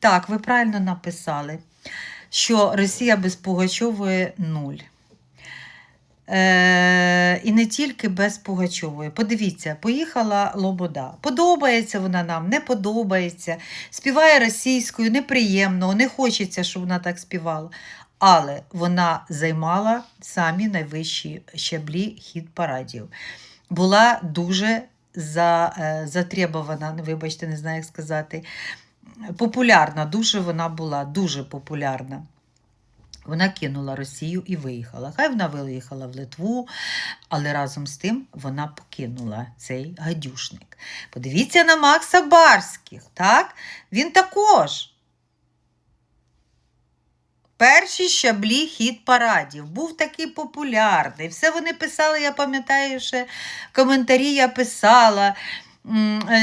Так, ви правильно написали, що Росія без Пугачової нуль. Е, і не тільки без Пугачової. Подивіться, поїхала Лобода. Подобається вона нам, не подобається. Співає російською, неприємно, не хочеться, щоб вона так співала. Але вона займала самі найвищі щаблі хіт парадів. Була дуже за, е, затребована, вибачте, не знаю, як сказати. Популярна, дуже вона була, дуже популярна. Вона кинула Росію і виїхала. Хай вона виїхала в Литву, але разом з тим вона покинула цей гадюшник. Подивіться на Макса Барських, так? Він також. Перші щаблі хіт парадів. Був такий популярний. Все вони писали, я пам'ятаю, ще коментарі я писала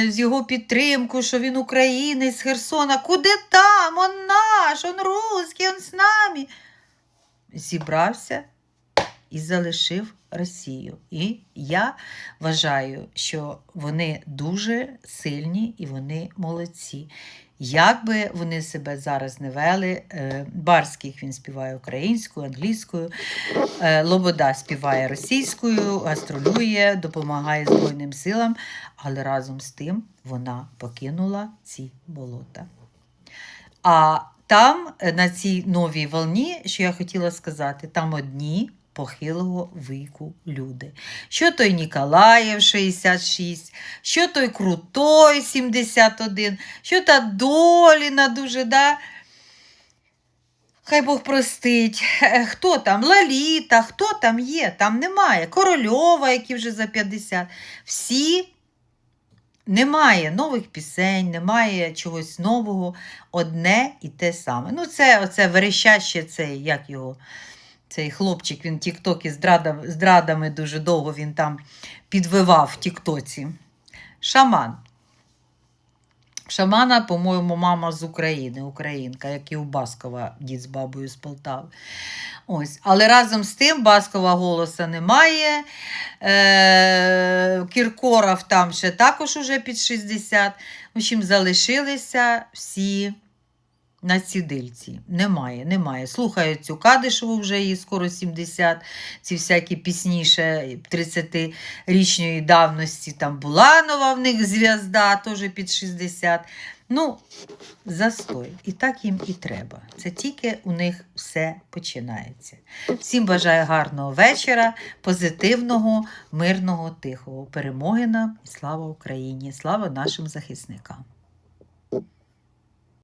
з його підтримку, що він українець з Херсона. Куди там? Он наш, он русський, он з нами. Зібрався і залишив Росію. І я вважаю, що вони дуже сильні і вони молодці. Як би вони себе зараз не вели, е, Барських він співає українською, англійською, е, Лобода співає російською, гастролює, допомагає Збройним силам, але разом з тим вона покинула ці болота. А там, е, на цій новій волні, що я хотіла сказати, там одні похилого віку люди. Що той Ніколаєв 66, що той Крутой 71, що та Доліна дуже, да? Хай Бог простить. Е, Хто там? Лаліта, хто там є? Там немає. Корольова, які вже за 50. Всі немає нових пісень, немає чогось нового, одне і те саме. Ну, це оце верещаще, цей, як його, цей хлопчик, він тіктоки з, драдами дуже довго він там підвивав в тіктоці. Шаман. Шамана, по-моєму, мама з України, українка, як і у Баскова, дід з бабою з Полтави. Ось. Але разом з тим Баскова голоса немає. Е- Кіркоров там ще також уже під 60. В общем, залишилися всі на цідильці. Немає, немає. Слухаю цю Кадишеву вже їй скоро 70, ці всякі пісні ще 30-річної давності. Там Буланова в них зв'язда, теж під 60. Ну, застой. І так їм і треба. Це тільки у них все починається. Всім бажаю гарного вечора, позитивного, мирного, тихого. Перемоги нам і слава Україні! Слава нашим захисникам!